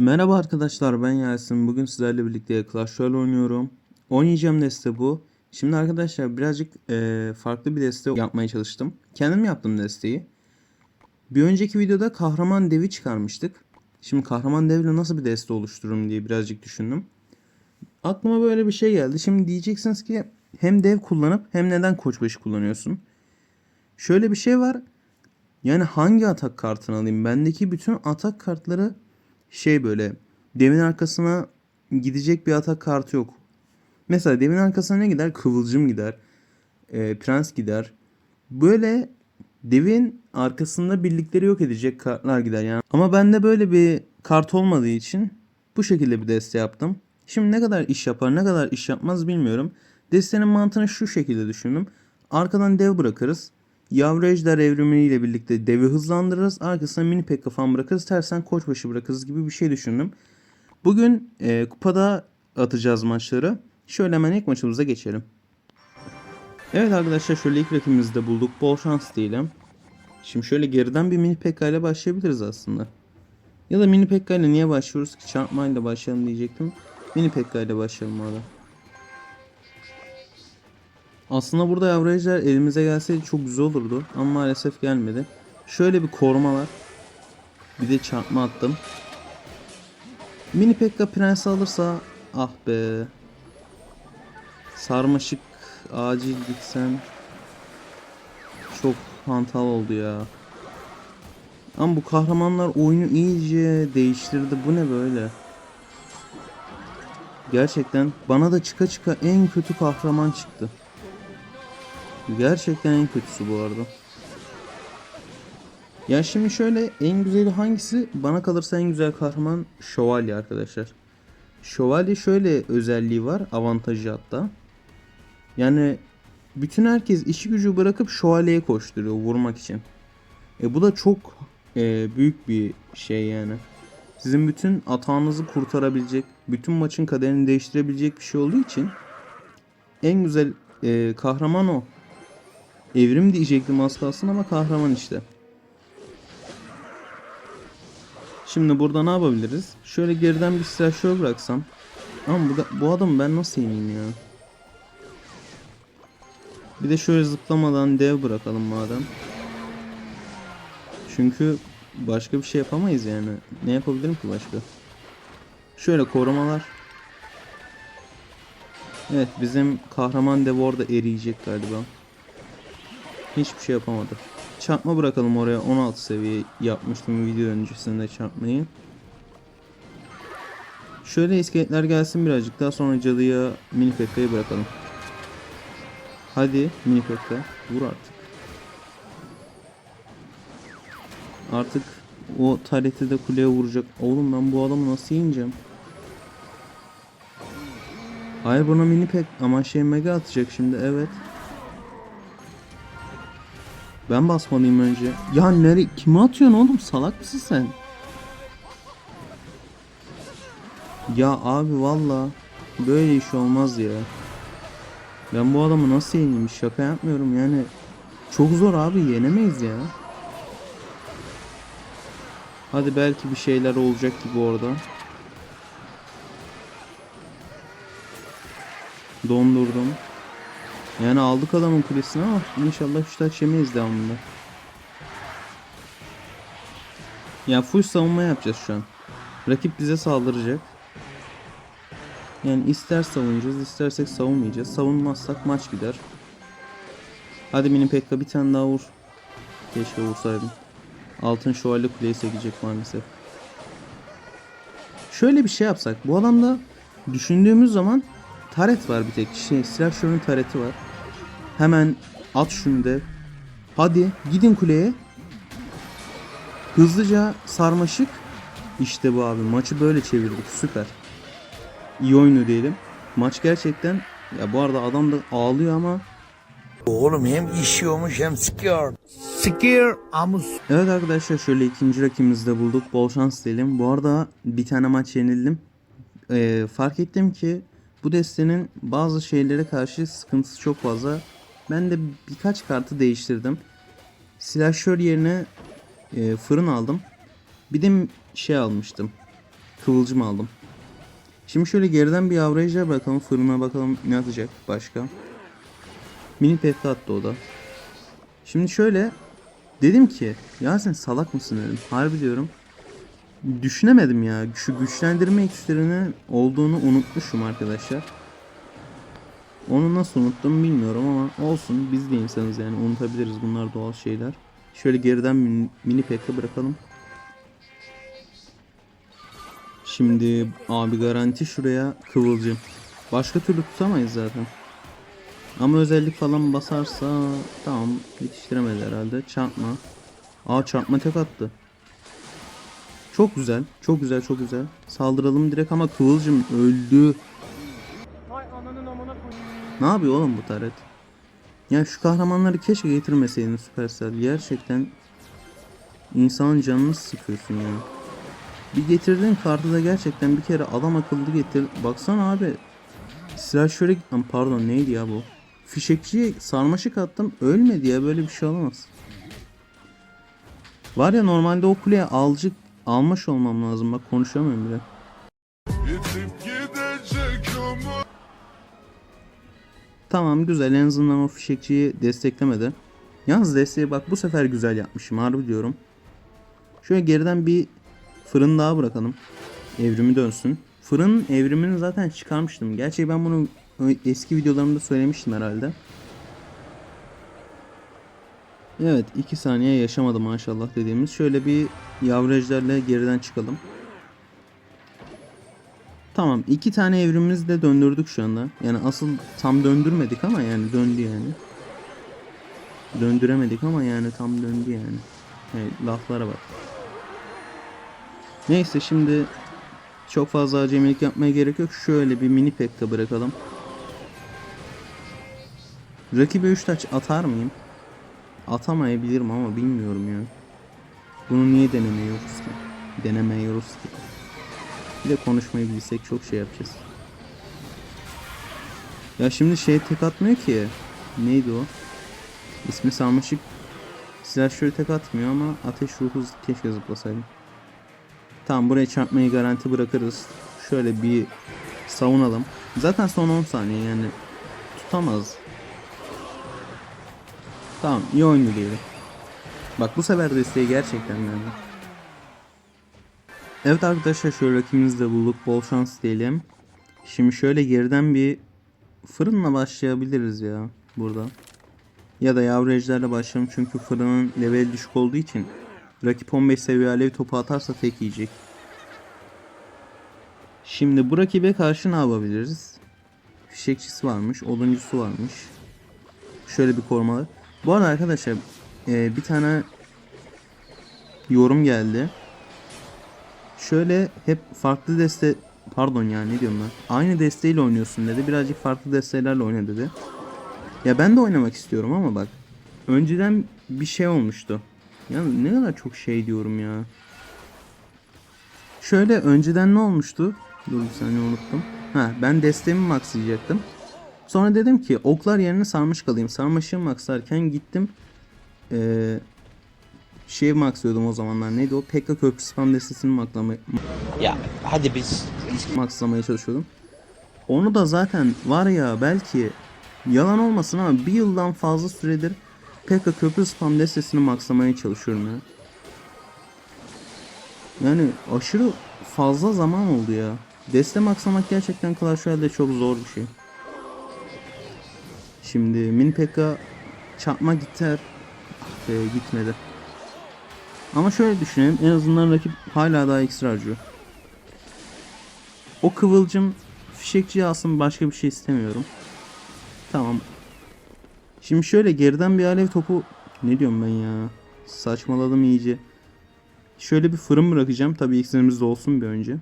Merhaba arkadaşlar ben Yasin. Bugün sizlerle birlikte Clash Royale oynuyorum. Oynayacağım deste bu. Şimdi arkadaşlar birazcık eee, farklı bir deste yapmaya çalıştım. Kendim yaptım desteği. Bir önceki videoda kahraman devi çıkarmıştık. Şimdi kahraman devle nasıl bir deste oluştururum diye birazcık düşündüm. Aklıma böyle bir şey geldi. Şimdi diyeceksiniz ki hem dev kullanıp hem neden koçbaşı kullanıyorsun? Şöyle bir şey var. Yani hangi atak kartını alayım? Bendeki bütün atak kartları şey böyle devin arkasına gidecek bir atak kartı yok. Mesela devin arkasına ne gider? Kıvılcım gider. e, prens gider. Böyle devin arkasında birlikleri yok edecek kartlar gider yani. Ama bende böyle bir kart olmadığı için bu şekilde bir deste yaptım. Şimdi ne kadar iş yapar ne kadar iş yapmaz bilmiyorum. Destenin mantığını şu şekilde düşündüm. Arkadan dev bırakırız. Yavru ejder evrimiyle birlikte devi hızlandırırız. Arkasına mini pekka falan bırakırız. Tersen koçbaşı bırakırız gibi bir şey düşündüm. Bugün e, kupada atacağız maçları. Şöyle hemen ilk maçımıza geçelim. Evet arkadaşlar şöyle ilk rakibimizi de bulduk. Bol şans diyelim. Şimdi şöyle geriden bir mini pekka ile başlayabiliriz aslında. Ya da mini pekka ile niye başlıyoruz ki? Çarpmayla başlayalım diyecektim. Mini pekka ile başlayalım orada. Aslında burada ejder elimize gelseydi çok güzel olurdu. Ama maalesef gelmedi. Şöyle bir koruma var. Bir de çarpma attım. Mini Pekka prens alırsa ah be. Sarmaşık acil gitsem çok hantal oldu ya. Ama bu kahramanlar oyunu iyice değiştirdi. Bu ne böyle? Gerçekten bana da çıka çıka en kötü kahraman çıktı. Gerçekten en kötüsü bu arada. Ya şimdi şöyle en güzeli hangisi? Bana kalırsa en güzel kahraman şövalye arkadaşlar. Şövalye şöyle özelliği var. Avantajı hatta. Yani bütün herkes işi gücü bırakıp şövalyeye koşturuyor vurmak için. E bu da çok e, büyük bir şey yani. Sizin bütün atağınızı kurtarabilecek, bütün maçın kaderini değiştirebilecek bir şey olduğu için en güzel e, kahraman o. Evrim diyecektim az kalsın ama kahraman işte. Şimdi burada ne yapabiliriz? Şöyle geriden bir silahşör bıraksam. Ama bu, da, bu adamı ben nasıl yeneyim ya? Bir de şöyle zıplamadan dev bırakalım madem. Çünkü başka bir şey yapamayız yani. Ne yapabilirim ki başka? Şöyle korumalar. Evet bizim kahraman dev orada eriyecek galiba. Hiçbir şey yapamadı. Çarpma bırakalım oraya 16 seviye yapmıştım video öncesinde çarpmayı. Şöyle iskeletler gelsin birazcık daha sonra cadıya mini pekka'yı bırakalım. Hadi mini pekka vur artık. Artık o tareti de kuleye vuracak. Oğlum ben bu adamı nasıl yeneceğim? Hayır buna mini pek ama şey mega atacak şimdi evet. Ben basmalıyım önce. Ya nere kime atıyorsun oğlum salak mısın sen? Ya abi valla böyle iş olmaz ya. Ben bu adamı nasıl yeneyim şaka yapmıyorum yani. Çok zor abi yenemeyiz ya. Hadi belki bir şeyler olacak gibi orada. Dondurdum. Yani aldık adamın kulesini ama inşallah şu taç yemeyiz devamında. Ya full savunma yapacağız şu an. Rakip bize saldıracak. Yani ister savunacağız istersek savunmayacağız. Savunmazsak maç gider. Hadi mini pekka bir tane daha vur. Keşke vursaydım. Altın şövalye kuleyi sekecek maalesef. Şöyle bir şey yapsak. Bu adamda düşündüğümüz zaman taret var bir tek. Şey, silah şunun tareti var. Hemen at şunu da. Hadi gidin kuleye. Hızlıca sarmaşık. İşte bu abi. Maçı böyle çevirdik. Süper. İyi oyunu diyelim. Maç gerçekten ya bu arada adam da ağlıyor ama Oğlum hem işiyormuş hem sikiyor. Sikir amus. Evet arkadaşlar şöyle ikinci rakibimizi de bulduk. Bol şans diyelim. Bu arada bir tane maç yenildim. Ee, fark ettim ki bu destenin bazı şeylere karşı sıkıntısı çok fazla. Ben de birkaç kartı değiştirdim. Silahşör yerine e, fırın aldım. Bir de şey almıştım. kıvılcım aldım. Şimdi şöyle geriden bir averaj'a bakalım. Fırına bakalım ne atacak başka. Mini pekka attı o da. Şimdi şöyle dedim ki ya sen salak mısın dedim. Harbi diyorum. Düşünemedim ya. Şu güçlendirme iksirinin olduğunu unutmuşum arkadaşlar. Onu nasıl unuttum bilmiyorum ama olsun biz de insanız yani unutabiliriz bunlar doğal şeyler. Şöyle geriden mini, mini pekka bırakalım. Şimdi abi garanti şuraya kıvılcım. Başka türlü tutamayız zaten. Ama özellik falan basarsa tamam yetiştiremedi herhalde. Çarpma. Aa çarpma tek attı. Çok güzel. Çok güzel çok güzel. Saldıralım direkt ama Kıvılcım öldü. Ne yapıyor oğlum bu taret? Ya şu kahramanları keşke getirmeseydin Supercell. Gerçekten insanın canını sıkıyorsun ya. Bir getirdiğin kartı da gerçekten bir kere adam akıllı getir. Baksana abi. Silah şöyle pardon neydi ya bu? Fişekçiye sarmaşık attım ölmedi ya böyle bir şey olamaz. Var ya normalde o kuleye alcık almış olmam lazım bak konuşamıyorum bile. Tamam güzel en azından o fişekçiyi desteklemedi. Yalnız desteği bak bu sefer güzel yapmışım harbi diyorum. Şöyle geriden bir fırın daha bırakalım. Evrimi dönsün. Fırın evrimini zaten çıkarmıştım. Gerçi ben bunu eski videolarımda söylemiştim herhalde. Evet 2 saniye yaşamadı maşallah dediğimiz. Şöyle bir yavrajlarla geriden çıkalım. Tamam iki tane evrimimizi de döndürdük şu anda. Yani asıl tam döndürmedik ama yani döndü yani. Döndüremedik ama yani tam döndü yani. Evet, laflara bak. Neyse şimdi çok fazla acemilik yapmaya gerek yok. Şöyle bir mini pekka bırakalım. Rakibe 3 taç atar mıyım? Atamayabilirim ama bilmiyorum ya. Bunu niye denemiyoruz ki? Denemiyoruz ki. Bir de konuşmayı bilsek çok şey yapacağız. Ya şimdi şey tek atmıyor ki. Neydi o? İsmi sarmaşık. Silah şöyle tek atmıyor ama ateş ruhu keşke zıplasaydım. Tamam buraya çarpmayı garanti bırakırız. Şöyle bir savunalım. Zaten son 10 saniye yani tutamaz. Tamam iyi oyundu diyelim. Bak bu sefer desteği gerçekten verdim. Evet arkadaşlar şöyle rakibimizi de bulduk. Bol şans diyelim. Şimdi şöyle geriden bir fırınla başlayabiliriz ya burada. Ya da yavru ejderle başlayalım çünkü fırının level düşük olduğu için rakip 15 seviye alev topu atarsa tek yiyecek. Şimdi bu rakibe karşı ne yapabiliriz? Fişekçisi varmış, oduncusu varmış. Şöyle bir korumalı. Bu arada arkadaşlar e, bir tane yorum geldi. Şöyle hep farklı deste pardon ya ne diyorum ben. Aynı desteğiyle oynuyorsun dedi. Birazcık farklı destelerle oyna dedi. Ya ben de oynamak istiyorum ama bak. Önceden bir şey olmuştu. Ya ne kadar çok şey diyorum ya. Şöyle önceden ne olmuştu? Dur bir saniye unuttum. Ha ben desteğimi maxlayacaktım. Sonra dedim ki oklar yerine sarmış kalayım. Sarmaşığı maxlarken gittim. Ee, şey maxlıyordum o zamanlar. Neydi o? Pekka köprü spam destesini maxlamaya, Ya hadi biz. maxlamaya çalışıyordum. Onu da zaten var ya belki yalan olmasın ama bir yıldan fazla süredir Pekka köprü spam destesini maxlamaya çalışıyorum ya. Yani aşırı fazla zaman oldu ya. Deste maxlamak gerçekten Clash Royale'de çok zor bir şey. Şimdi Min Pekka çarpma gider. Ah be, gitmedi. Ama şöyle düşünelim en azından rakip hala daha ekstra harcıyor. O kıvılcım fişekçiye alsın başka bir şey istemiyorum. Tamam. Şimdi şöyle geriden bir alev topu ne diyorum ben ya? Saçmaladım iyice. Şöyle bir fırın bırakacağım. Tabii iksirimiz de olsun bir önce.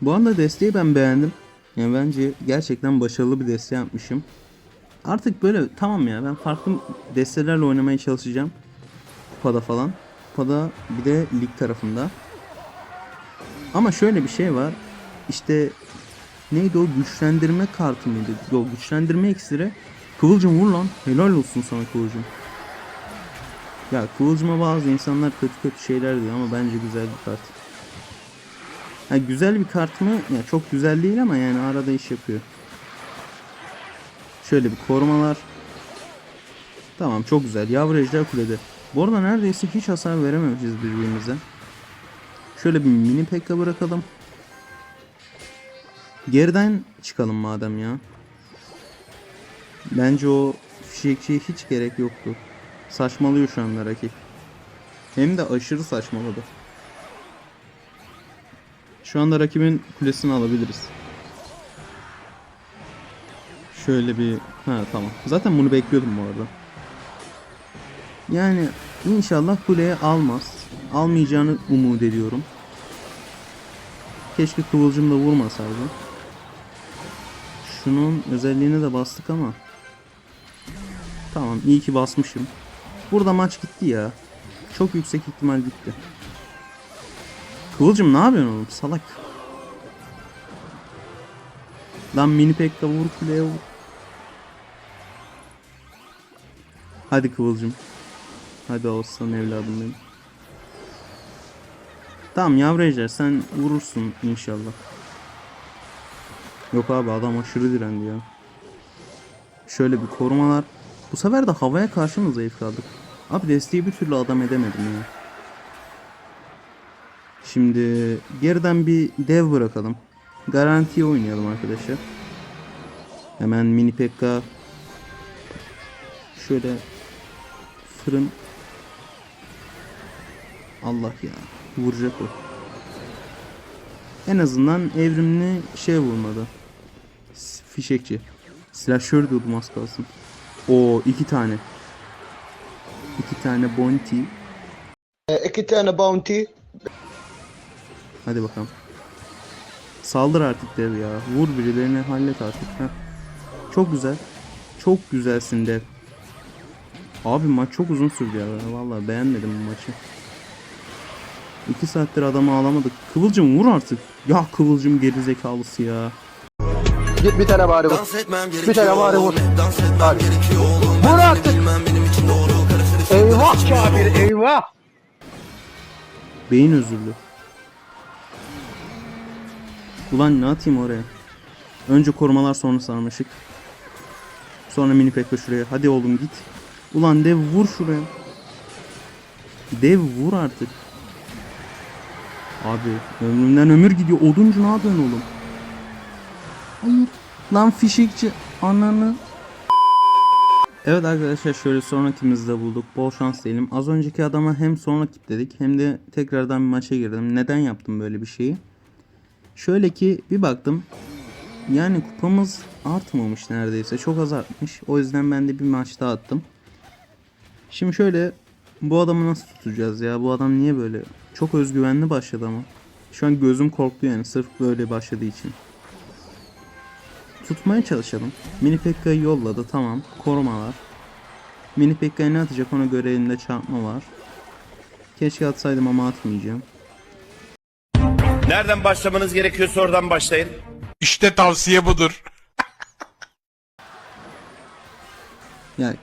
Bu anda desteği ben beğendim. Yani bence gerçekten başarılı bir deste yapmışım. Artık böyle tamam ya ben farklı destelerle oynamaya çalışacağım. Kupada falan. Kupada bir de lig tarafında. Ama şöyle bir şey var. İşte neydi o güçlendirme kartı mıydı? Yok güçlendirme iksiri. Kıvılcım vur lan. Helal olsun sana Kıvılcım. Ya Kıvılcım'a bazı insanlar kötü kötü şeyler diyor ama bence güzel bir kart. Ha, güzel bir kart mı? Ya çok güzel değil ama yani arada iş yapıyor. Şöyle bir korumalar. Tamam çok güzel. Yavru ejder kulede. Bu arada neredeyse hiç hasar verememişiz birbirimize. Şöyle bir mini pekka bırakalım. Geriden çıkalım madem ya. Bence o fişekçiye hiç gerek yoktu. Saçmalıyor şu anda rakip. Hem de aşırı saçmaladı. Şu anda rakibin kulesini alabiliriz. Şöyle bir... Ha tamam. Zaten bunu bekliyordum bu arada. Yani inşallah kuleye almaz. Almayacağını umut ediyorum. Keşke kıvılcımla vurmasaydı. Şunun özelliğine de bastık ama. Tamam iyi ki basmışım. Burada maç gitti ya. Çok yüksek ihtimal gitti. Kıvılcım ne yapıyorsun oğlum salak. Lan mini pekka vur kuleye vur. Hadi Kıvılcım. Hadi olsun evladım benim. Tamam yavru ejder sen vurursun inşallah. Yok abi adam aşırı direndi ya. Şöyle bir korumalar. Bu sefer de havaya karşı mı zayıf kaldık? Abi desteği bir türlü adam edemedim ya. Şimdi geriden bir dev bırakalım. Garantiye oynayalım arkadaşlar. Hemen mini pekka. Şöyle fırın. Allah ya. Vuracak o. En azından evrimli şey vurmadı. Fişekçi. Slasher diyordum az kalsın. O iki tane. İki tane bounty. İki tane bounty. Hadi bakalım. Saldır artık dev ya. Vur birilerini hallet artık. Heh. Çok güzel. Çok güzelsin dev. Abi maç çok uzun sürdü ya. Vallahi beğenmedim bu maçı. İki saattir adamı alamadık. Kıvılcım vur artık. Ya Kıvılcım gerizekalısı ya. Git bir tane bari vur. Bir tane bari vur. Hadi. Vur artık. Eyvah Kabir eyvah. Beyin özürlü. Ulan ne atayım oraya? Önce korumalar sonra sarmaşık. Sonra mini pekka şuraya. Hadi oğlum git. Ulan dev vur şuraya. Dev vur artık. Abi ömrümden ömür gidiyor. Oduncu ne yapıyorsun oğlum? Hayır. Lan fişekçi ananı. Evet arkadaşlar şöyle sonrakimizde bulduk. Bol şans diyelim. Az önceki adama hem sonra kilitledik hem de tekrardan bir maça girdim. Neden yaptım böyle bir şeyi? Şöyle ki bir baktım. Yani kupamız artmamış neredeyse. Çok az artmış. O yüzden ben de bir maç daha attım. Şimdi şöyle bu adamı nasıl tutacağız ya? Bu adam niye böyle? Çok özgüvenli başladı ama. Şu an gözüm korktu yani sırf böyle başladığı için. Tutmaya çalışalım. Mini Pekka'yı yolladı tamam. Korumalar. Mini Pekka'ya ne atacak ona göre elinde çarpma var. Keşke atsaydım ama atmayacağım. Nereden başlamanız gerekiyorsa oradan başlayın. İşte tavsiye budur. Ya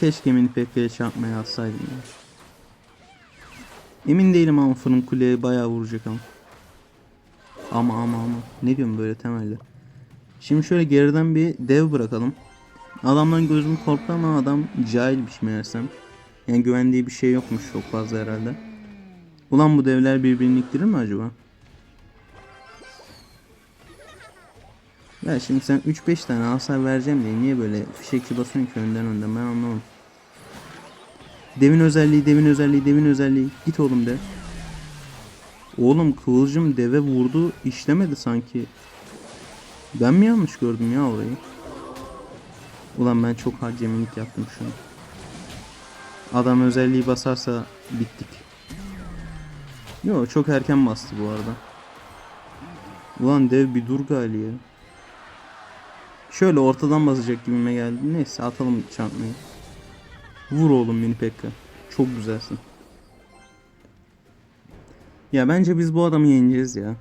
keşke Mini Pekka'ya çarpmaya atsaydım ya. Emin değilim ama fırın kuleye bayağı vuracak ama. Ama ama ama. Ne diyorum böyle temelde. Şimdi şöyle geriden bir dev bırakalım. Adamdan gözüm korktu ama adam cahilmiş meğersem. Yani güvendiği bir şey yokmuş çok fazla herhalde. Ulan bu devler birbirini iktirir mi acaba? Ya şimdi sen 3-5 tane hasar vereceğim diye niye böyle fişekçi basıyorsun ki önden önden ben anlamadım. Devin özelliği, devin özelliği, devin özelliği. Git oğlum de. Oğlum kıvılcım deve vurdu işlemedi sanki. Ben mi yanlış gördüm ya orayı? Ulan ben çok hacemilik yaptım şu an. Adam özelliği basarsa bittik. Yo çok erken bastı bu arada. Ulan dev bir dur gali ya. Şöyle ortadan basacak gibime geldi. Neyse atalım çarpmayı. Vur oğlum mini pekka. Çok güzelsin. Ya bence biz bu adamı yeneceğiz ya.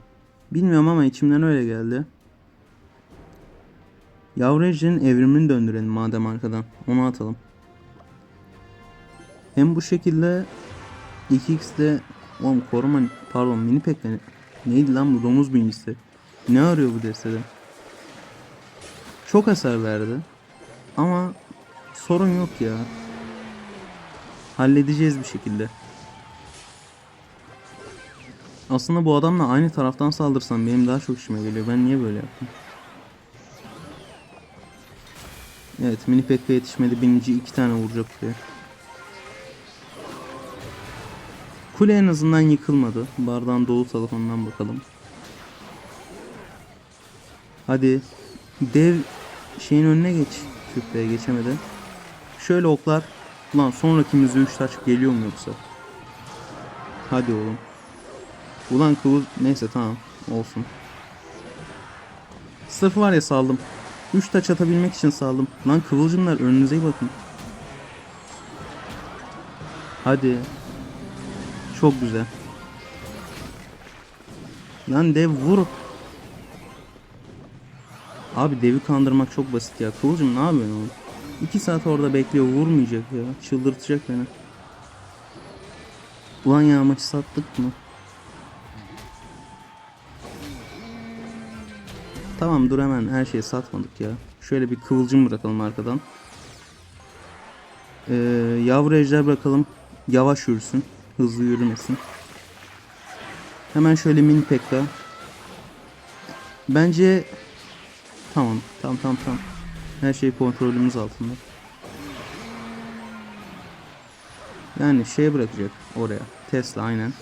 Bilmiyorum ama içimden öyle geldi. Yavru ejderin evrimini döndürelim madem arkadan. Onu atalım. Hem bu şekilde 2x'de oğlum koruma pardon mini pekka Neydi lan bu domuz binicisi? Ne arıyor bu destede? Çok hasar verdi. Ama sorun yok ya. Halledeceğiz bir şekilde. Aslında bu adamla aynı taraftan saldırsam benim daha çok işime geliyor. Ben niye böyle yaptım? Evet mini pekka yetişmedi. Binici iki tane vuracak buraya. Kule en azından yıkılmadı. Bardağın dolu tarafından bakalım. Hadi. Dev şeyin önüne geç. Küpeye geçemedi. Şöyle oklar. Ulan sonrakimizde 3 taç geliyor mu yoksa? Hadi oğlum. Ulan kıvıl... Neyse tamam. Olsun. Sırf var ya saldım. 3 taç atabilmek için saldım. Lan kıvılcımlar önünüze bakın. Hadi. Çok güzel. Lan dev vur. Abi devi kandırmak çok basit ya. Kıvılcım ne yapıyorsun oğlum? 2 saat orada bekliyor vurmayacak ya. Çıldırtacak beni. Ulan ya maçı sattık mı? Tamam dur hemen her şeyi satmadık ya. Şöyle bir kıvılcım bırakalım arkadan. Ee, yavru ejder bırakalım. Yavaş yürüsün. Hızlı yürümesin. Hemen şöyle mini pekka. Bence tamam tamam tamam tamam. Her şey kontrolümüz altında. Yani şey bırakacak oraya. Tesla aynen.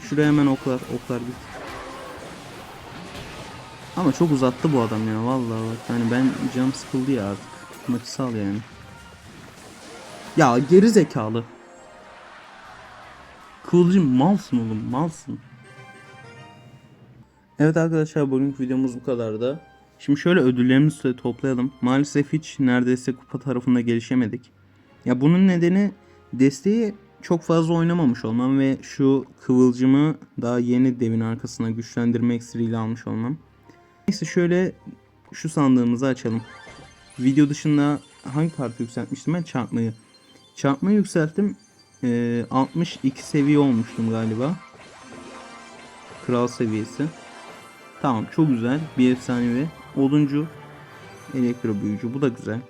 Şuraya hemen oklar oklar git. Ama çok uzattı bu adam ya vallahi bak. Yani ben canım sıkıldı ya artık. Maçı sal yani. Ya geri zekalı. Kıvılcım malsın oğlum malsın. Evet arkadaşlar bugünkü videomuz bu kadardı. Şimdi şöyle ödüllerimizi toplayalım. Maalesef hiç neredeyse kupa tarafında gelişemedik. Ya bunun nedeni desteği çok fazla oynamamış olmam ve şu kıvılcımı daha yeni devin arkasına güçlendirme iksiriyle almış olmam. Neyse şöyle şu sandığımızı açalım. Video dışında hangi kartı yükseltmiştim ben? Çarpmayı. Çarpmayı yükselttim. Ee, 62 seviye olmuştum galiba. Kral seviyesi. Tamam çok güzel. Bir efsanevi. Oduncu. Elektro büyücü. Bu da güzel.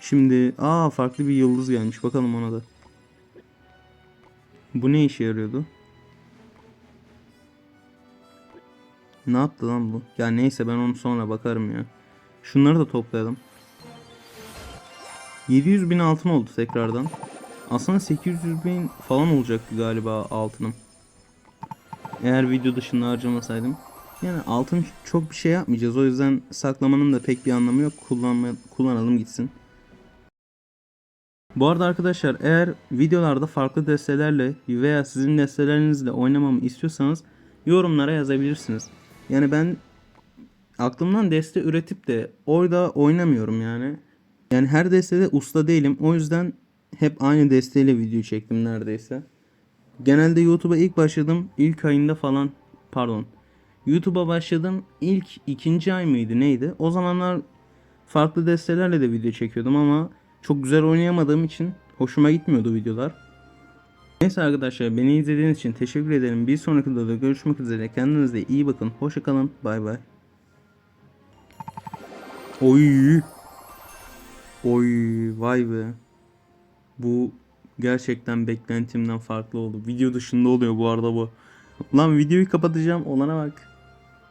Şimdi aa farklı bir yıldız gelmiş. Bakalım ona da. Bu ne işe yarıyordu? Ne yaptı lan bu? Ya neyse ben onu sonra bakarım ya. Şunları da toplayalım. 700 bin altın oldu tekrardan. Aslında 800 bin falan olacaktı galiba altınım. Eğer video dışında harcamasaydım. Yani altın çok bir şey yapmayacağız. O yüzden saklamanın da pek bir anlamı yok. Kullanma, kullanalım gitsin. Bu arada arkadaşlar eğer videolarda farklı destelerle veya sizin destelerinizle oynamamı istiyorsanız yorumlara yazabilirsiniz. Yani ben aklımdan deste üretip de orada oynamıyorum yani. Yani her destede usta değilim. O yüzden hep aynı desteyle video çektim neredeyse. Genelde YouTube'a ilk başladım ilk ayında falan pardon. YouTube'a başladım ilk ikinci ay mıydı neydi? O zamanlar farklı destelerle de video çekiyordum ama çok güzel oynayamadığım için hoşuma gitmiyordu videolar. Neyse arkadaşlar beni izlediğiniz için teşekkür ederim. Bir sonraki videoda görüşmek üzere. Kendinize iyi bakın. Hoşçakalın. Bay bay. Oy. Oy vay be. Bu gerçekten beklentimden farklı oldu. Video dışında oluyor bu arada bu. Lan videoyu kapatacağım olana bak.